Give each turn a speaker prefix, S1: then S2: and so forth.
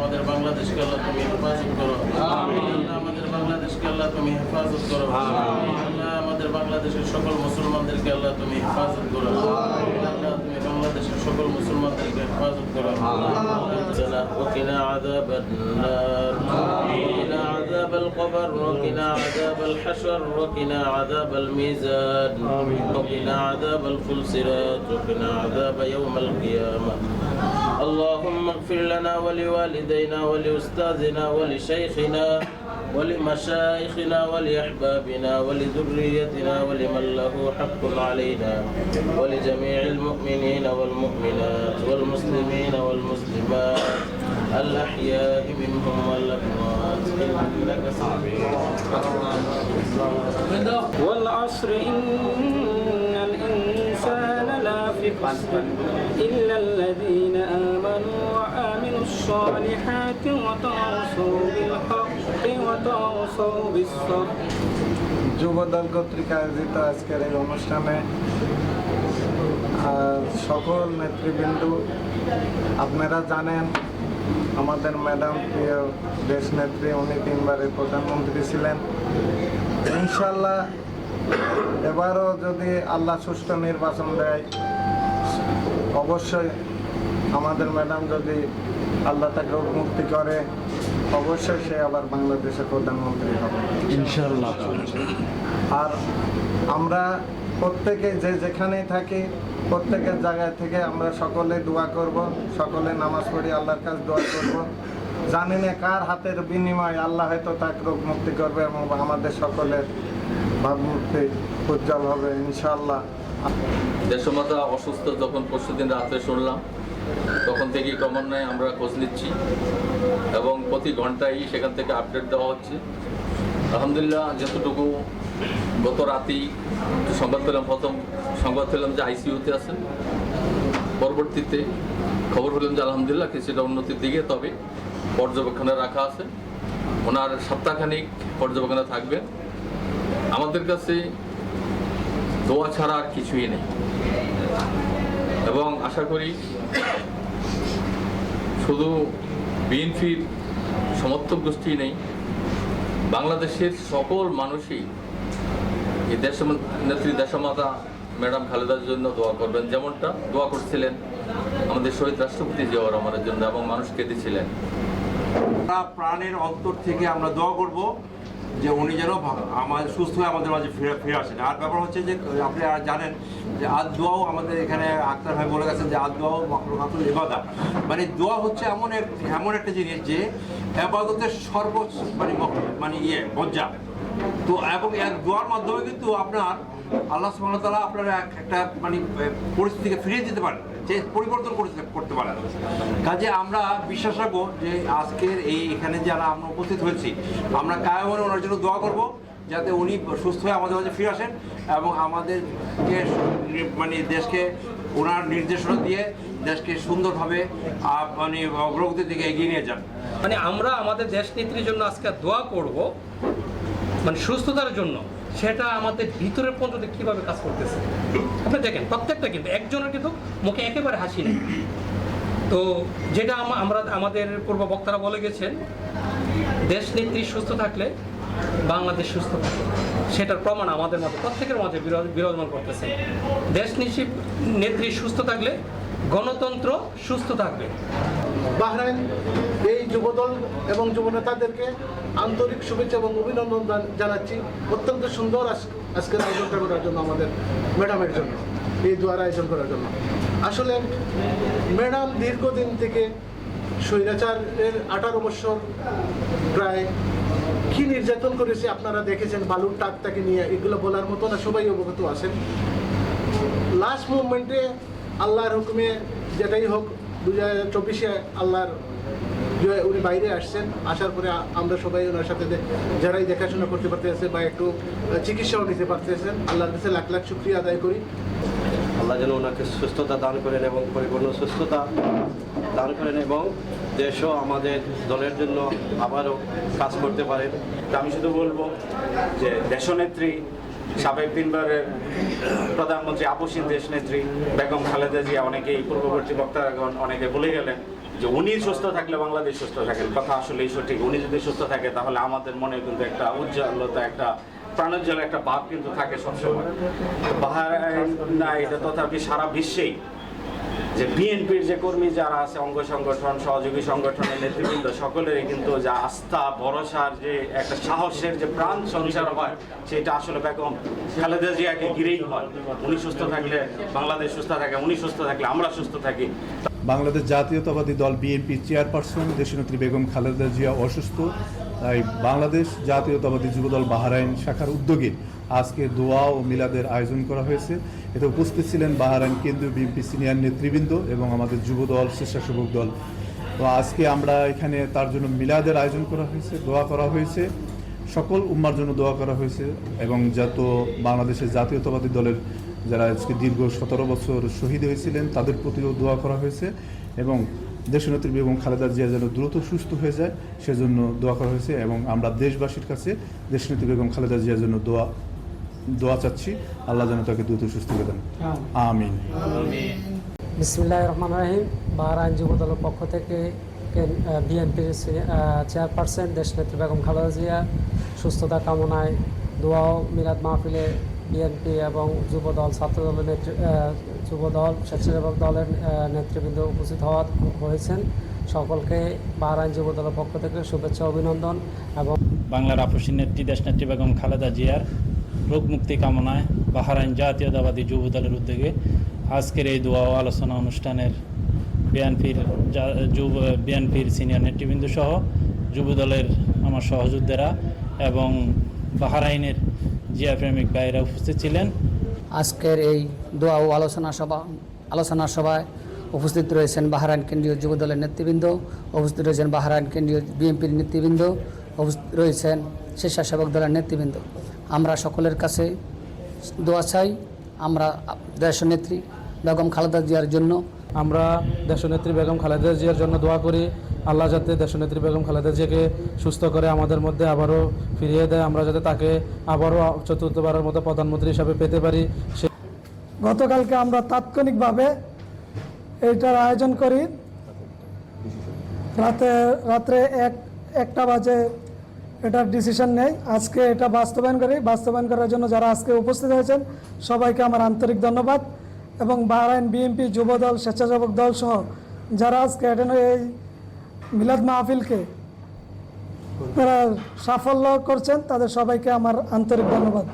S1: আমাদের বাংলাদেশকে আল্লাহ তুমি হেফাজত করো। আমাদের বাংলাদেশকে আল্লাহ তুমি হেফাজত করো। আল্লাহ আমাদের বাংলাদেশের সকল মুসলমানদেরকে আল্লাহ তুমি হেফাজত করো। সকল মুসলমানদেরকে হেফাজত করো আল্লাহ وقنا عذاب النار وقنا عذاب القبر وقنا عذاب الحشر وقنا عذاب الميزان وقنا عذاب الفلسرات وقنا عذاب يوم القيامة اللهم اغفر لنا ولوالدينا ولأستاذنا ولشيخنا ولمشايخنا ولأحبابنا ولذريتنا ولمن له حق علينا ولجميع المؤمنين والمؤمنات والمسلمين والمسلمات الأحياء منهم والأموات. إنك سميع.
S2: والعصر إن الإنسان لافي خسر إلا الذين آمنوا وعملوا الصالحات وتواصوا بالحق.
S3: যুবদল কর্তৃক আয়োজিত আজকের এই অনুষ্ঠানে সকল নেতৃবৃন্দ, আপনারা জানেন, আমাদের ম্যাডাম প্রিয় দেশ নেত্রী, উনি তিনবারের প্রধানমন্ত্রী ছিলেন। ইনশাল্লাহ এবারও যদি আল্লাহ সুষ্ঠু নির্বাচন দেয়, অবশ্যই আমাদের ম্যাডাম যদি আল্লাহ তাকে মুক্তি করে অবশ্যই সে আবার বাংলাদেশের প্রধানমন্ত্রী হবে।
S4: ইনশাল্লাহ
S3: আর আমরা প্রত্যেকে যে যেখানেই থাকি প্রত্যেকের জায়গায় থেকে আমরা সকলে দোয়া করব সকলে নামাজ পড়ি আল্লাহর কাছে দোয়া করব। জানি না কার হাতের বিনিময় আল্লাহ হয়তো তাকে রোগ মুক্তি করবে এবং আমাদের সকলের ভাবমূর্তি উজ্জ্বল হবে ইনশাআল্লাহ।
S5: দেশমাতা অসুস্থ যখন পরশুদিন রাত্রে শুনলাম তখন থেকেই ক্রমান্বয়ে আমরা খোঁজ নিচ্ছি এবং প্রতি ঘন্টায় সেখান থেকে আপডেট দেওয়া হচ্ছে। আলহামদুলিল্লাহ, যতটুকু গত রাতেই সংবাদ পেলাম, প্রথম সংবাদ পেলাম যে আইসিইউতে আছেন পরবর্তীতে খবর পেলাম যে আলহামদুলিল্লাহ কিছুটা উন্নতির দিকে, তবে পর্যবেক্ষণে রাখা আছে। ওনার সপ্তাহখানিক পর্যবেক্ষণে থাকবেন আমাদের কাছে দোয়া ছাড়া আর কিছুই নেই। এবং আশা করি শুধু বিএনপির সমর্থক গোষ্ঠী নেই, বাংলাদেশের সকল মানুষই এই দেশ নেত্রী দেশমাতা ম্যাডাম খালেদার জন্য দোয়া করবেন। যেমনটা দোয়া করছিলেন আমাদের শহীদ রাষ্ট্রপতি জিয়াউর রহমানের জন্য এবং মানুষ কেঁদেছিলেন।
S6: প্রাণের অন্তর থেকে আমরা দোয়া করব। যে উনি যেন আমাদের সুস্থ হয়ে আমাদের মাঝে ফিরে ফিরে আসেন। আর ব্যাপার হচ্ছে যে, আপনি আর জানেন যে আদ দোয়াও আমাদের এখানে আক্তার ভাই বলে গেছেন যে আদ দোয়াও মাকলুকাতুল ইবাদা মানে দোয়া হচ্ছে এমন এক এমন একটা জিনিস যে আবাদতের সর্বোচ্চ মানে মানে ইয়ে মজ্জা। তো এবং এক দোয়ার মাধ্যমে কিন্তু আপনার আল্লাহ সুবহানাহু ওয়া তাআলা আপনার এক- একটা মানে পরিস্থিতিকে ফিরিয়ে দিতে পারেন। যে পরিবর্তন করতে করতে পারেন কাজে আমরা বিশ্বাস রাখব যে আজকের এই এখানে যারা আমরা উপস্থিত হয়েছি, আমরা কায়মনে ওনার জন্য দোয়া করব যাতে উনি সুস্থ হয়ে আমাদের মাঝে ফিরে আসেন এবং আমাদেরকে মানে দেশকে ওনার নির্দেশনা দিয়ে দেশকে সুন্দরভাবে মানে অগ্রগতির দিকে এগিয়ে নিয়ে যান।
S2: মানে আমরা আমাদের দেশ নেত্রীর জন্য আজকে দোয়া করব মানে সুস্থতার জন্য। সেটা আমাদের ভিতরের পর্যন্ত কীভাবে কাজ করতেছে? আপনি দেখেন, প্রত্যেকটা কিন্তু একজনের কিন্তু মুখে একেবারে হাসি নেই। তো যেটা আমরা, আমাদের পূর্ব বক্তারা বলে গেছেন, দেশ নেত্রী সুস্থ থাকলে বাংলাদেশ সুস্থ থাকে। সেটার প্রমাণ আমাদের মধ্যে প্রত্যেকের মাঝে বিরাজ- বিরাজমান করতেছে। দেশ নেত্রী সুস্থ থাকলে গণতন্ত্র সুস্থ থাকবে।
S7: বাহরাইন, এই যুবদল এবং যুবনেতাদেরকে আন্তরিক শুভেচ্ছা এবং অভিনন্দন জানাচ্ছি। অত্যন্ত সুন্দর আজ- আজকের আয়োজনটা করার জন্য আমাদের ম্যাডামের জন্য, এই দুয়ার আয়োজন করার জন্য। আসলে ম্যাডাম দীর্ঘদিন থেকে স্বৈরাচারের আঠারো বছর প্রায় কি নির্যাতন করেছে আপনারা দেখেছেন, বালুর টাক তাকে নিয়ে, এগুলো বলার মতো না, সবাই অবগত আছেন। লাস্ট মুভমেন্টে আল্লাহর হুকুমে যেটাই হোক দু হাজার চব্বিশে আল্লাহর উনি বাইরে আসছেন, আসার পরে আমরা সবাই ওনার সাথে যারাই দেখাশোনা করতে পারতেছে বা একটু চিকিৎসাও নিতে পারতেছেন, আল্লাহর কাছে লাখ লাখ শুক্রিয়া আদায় করি।
S8: আল্লাহ যেন ওনাকে সুস্থতা দান করেন এবং পরিপূর্ণ সুস্থতা দান করেন এবং দেশও আমাদের দলের জন্য আবারও কাজ করতে পারেন।
S9: আমি শুধু বলব যে দেশনেত্রী
S4: সাবেক তিনবারের প্রধানমন্ত্রী আপসীন দেশ নেত্রী বেগম খালেদা জিয়া অনেকেই পূর্ববর্তী বক্তারাগণ অনেকে বলে গেলেন যে উনি সুস্থ থাকলে বাংলাদেশ সুস্থ থাকেন। কথা আসলেই সঠিক। উনি যদি সুস্থ থাকে, তাহলে আমাদের মনে কিন্তু একটা উজ্জ্বলতা, একটা প্রাণোজ্জ্বল, একটা ভাব কিন্তু থাকে সবসময়। বাহারাইন না, এটা তথাপি সারা বিশ্বেই যে বিএনপির যে কর্মী যারা আছে, অঙ্গ সংগঠন, সহযোগী সংগঠনের নেতৃবৃন্দ, সকলেরই কিন্তু যে আস্থা, ভরসার যে একটা সাহসের যে প্রাণ সঞ্চার হয়, সেটা আসলে বেগম খালেদা জিয়াকে ঘিরেই হয়। উনি সুস্থ থাকলে বাংলাদেশ সুস্থ থাকে, উনি সুস্থ থাকলে আমরা সুস্থ থাকি।
S9: বাংলাদেশ জাতীয়তাবাদী দল বিএনপি চেয়ারপারসন, দেশনেত্রী বেগম খালেদা জিয়া অসুস্থ। তাই বাংলাদেশ জাতীয়তাবাদী যুবদল বাহারাইন শাখার উদ্যোগে আজকে দোয়া ও মিলাদের আয়োজন করা হয়েছে। এতে উপস্থিত ছিলেন বাহারাইন কেন্দ্রীয় বিএনপি সিনিয়র নেতৃবৃন্দ এবং আমাদের যুবদল, স্বেচ্ছাসেবক দল। তো আজকে আমরা এখানে তার জন্য মিলাদের আয়োজন করা হয়েছে, দোয়া করা হয়েছে। সকল উম্মার জন্য দোয়া করা হয়েছে এবং যত বাংলাদেশের জাতীয়তাবাদী দলের যারা আজকে দীর্ঘ সতেরো বছর শহীদ হয়েছিলেন, তাদের প্রতিও দোয়া করা হয়েছে এবং দেশনেত্রী বেগম খালেদা জিয়া যেন দ্রুত সুস্থ হয়ে যায়, সেজন্য দোয়া করা হয়েছে এবং আমরা দেশবাসীর কাছে দেশনেত্রী বেগম খালেদা জিয়ার জন্য দোয়া দোয়া চাচ্ছি। আল্লাহ যেন তাকে দ্রুত সুস্থ করে দেন। আমিন।
S10: বিসমুল্লাহ রহমান রাহিম। বাহরাইন যুব দলের পক্ষ থেকে বিএনপির চেয়ারপারসন দেশনেত্রী বেগম খালেদা জিয়া, সুস্থতা কামনায় দোয়া ও মিলাদ মাহফিলে বিএনপি এবং যুব দল ছাত্র দলের নেতৃ আহ, যুব দল স্বেচ্ছাসেবক দলের নেতৃবৃন্দ উপস্থিত হওয়া হয়েছেন। সকলকে বাহরাইন যুব দলের পক্ষ থেকে শুভেচ্ছা অভিনন্দন এবং
S11: বাংলার আপসী নেত্রী দেশনেত্রী বেগম খালেদা জিয়ার রোগ মুক্তি কামনায় বাহারাইন জাতীয়তাবাদী যুব দলের উদ্যোগে আজকের এই দোয়া ও আলোচনা অনুষ্ঠানের বিএনপির যুব বিএনপির সিনিয়র নেতৃবৃন্দ সহ যুব দলের আমার সহযোদ্ধারা এবং বাহারাইনের জিয়া প্রেমিক ভাইরা উপস্থিত ছিলেন।
S10: আজকের এই দোয়া ও আলোচনা সভা আলোচনা সভায় উপস্থিত রয়েছেন বাহারাইন কেন্দ্রীয় যুব দলের নেতৃবৃন্দ উপস্থিত রয়েছেন বাহারাইন কেন্দ্রীয় বিএনপির নেতৃবৃন্দ উপস্থিত রয়েছেন স্বেচ্ছাসেবক দলের নেতৃবৃন্দ। আমরা সকলের কাছে দোয়া চাই আমরা দেশনেত্রী বেগম খালেদা জিয়ার জন্য।
S12: আমরা দেশনেত্রী বেগম খালেদা জিয়ার জন্য দোয়া করি। আল্লাহ যাতে দেশনেত্রী বেগম খালেদা জিয়াকে সুস্থ করে আমাদের মধ্যে আবারও ফিরিয়ে দেয়, আমরা যাতে তাকে আবারও চতুর্থবারের মতো প্রধানমন্ত্রী হিসাবে পেতে পারি, সে
S13: গতকালকে আমরা তাৎক্ষণিকভাবে এইটার আয়োজন করি। রাতে, রাত্রে এক, একটা বাজে এটার ডিসিশন নেই। আজকে এটা বাস্তবায়ন করি। বাস্তবায়ন করার জন্য যারা আজকে উপস্থিত হয়েছেন, সবাইকে আমার আন্তরিক ধন্যবাদ। এবং বাহরাইন বিএনপি যুবদল, স্বেচ্ছাসেবক দল সহ যারা আজকে এই মিলাদ মাহফিলকে তারা সাফল্য করছেন তাদের সবাইকে আমার আন্তরিক ধন্যবাদ।